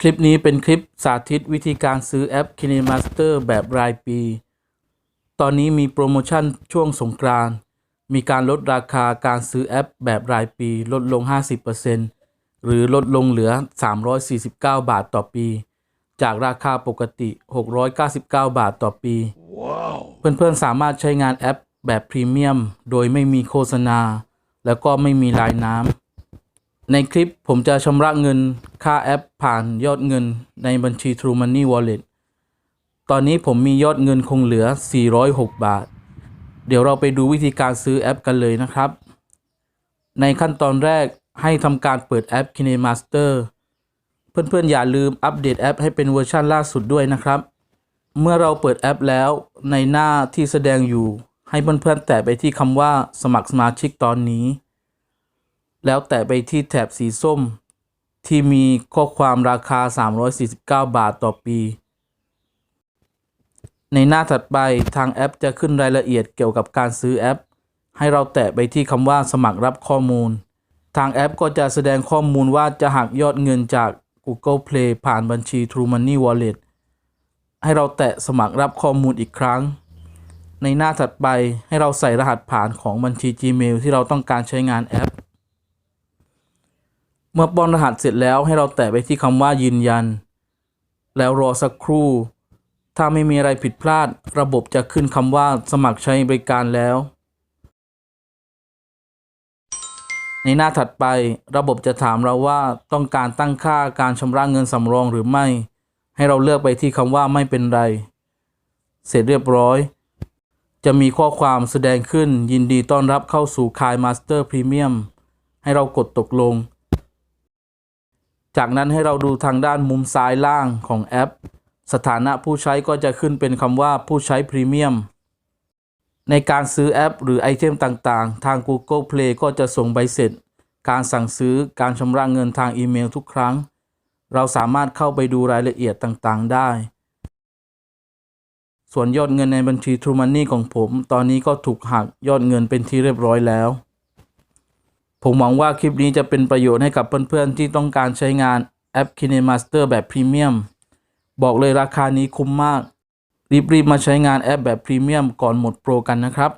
คลิปนี้เป็นคลิปสาธิตวิธีการซื้อแอป KineMaster แบบรายปี ตอนนี้มีโปรโมชั่นช่วงสงกรานต์มีการลดราคาการซื้อแอปแบบรายปีลดลง 50%หรือลดลงเหลือ 349 บาทต่อปี จากราคาปกติ 699 บาทต่อปีเพื่อนๆสามารถใช้งานแอปแบบพรีเมียม โดยไม่มีโฆษณา แล้วก็ไม่มีลายน้ำในคลิปผมจะชำระเงิน ค่าแอปผ่านยอดเงินในบัญชี True Money Wallet ตอนนี้ผมมียอดเงินคงเหลือ 406 บาท เดี๋ยวเราไปดูวิธีการซื้อแอปกันเลยนะครับ ในขั้นตอนแรกให้ทำการเปิดแอป KineMaster เพื่อนๆ อย่าลืมอัปเดตแอปให้เป็นเวอร์ชันล่าสุดด้วยนะครับ เมื่อเราเปิดแอปแล้วในหน้าที่แสดงอยู่ ให้เพื่อนๆ แตะไปที่คำว่าสมัครสมาชิกตอนนี้ แล้วแตะไปที่แถบสีส้ม ที่มีข้อความราคา 349 บาทต่อปี ในหน้าถัดไปทางแอปจะขึ้นรายละเอียดเกี่ยวกับการซื้อแอป ให้เราแตะไปที่คำว่าสมัครรับข้อมูล ทางแอปก็จะแสดงข้อมูลว่าจะหักยอดเงินจาก Google Play ผ่านบัญชี True Money Wallet ให้เราแตะสมัครรับข้อมูลอีกครั้ง ในหน้าถัดไปให้เราใส่รหัสผ่านของบัญชี Gmail ที่เราต้องการใช้งานแอป เมื่อป้อนรหัสเสร็จแล้วให้เราแตะไปที่คำว่ายืนยัน แล้วรอสักครู่ ถ้าไม่มีอะไรผิดพลาด ระบบจะขึ้นคำว่าสมัครใช้บริการแล้ว ในหน้าถัดไประบบจะถามเราว่าต้องการตั้งค่าการชำระเงินสำรองหรือไม่ ให้เราเลือกไปที่คำว่าไม่เป็นไร เสร็จเรียบร้อย จะมีข้อความแสดงขึ้นยินดีต้อนรับเข้าสู่คาย Master Premium ให้เรากดตกลง จากนั้นให้เราดูทางด้านมุมซ้ายล่างของแอป สถานะผู้ใช้ก็จะขึ้นเป็นคำว่าผู้ใช้พรีเมียมในการซื้อแอป หรือไอเทมต่างๆ ทาง Google Play ก็จะส่งใบเสร็จ การสั่งซื้อการชำระเงินทางอีเมลทุกครั้ง เราสามารถเข้าไปดูรายละเอียดต่างๆ ได้ ส่วนยอดเงินในบัญชี True Money ของผม ตอนนี้ก็ถูกหักยอดเงินเป็นที่เรียบร้อยแล้ว ผมหวังว่าคลิปนี้จะเป็นประโยชน์ให้กับเพื่อนๆ ที่ต้องการใช้งานแอป KineMaster แบบพรีเมียมบอกเลยราคานี้คุ้มมาก รีบๆ มาใช้งานแอปแบบพรีเมียมก่อนหมดโปรกันนะครับ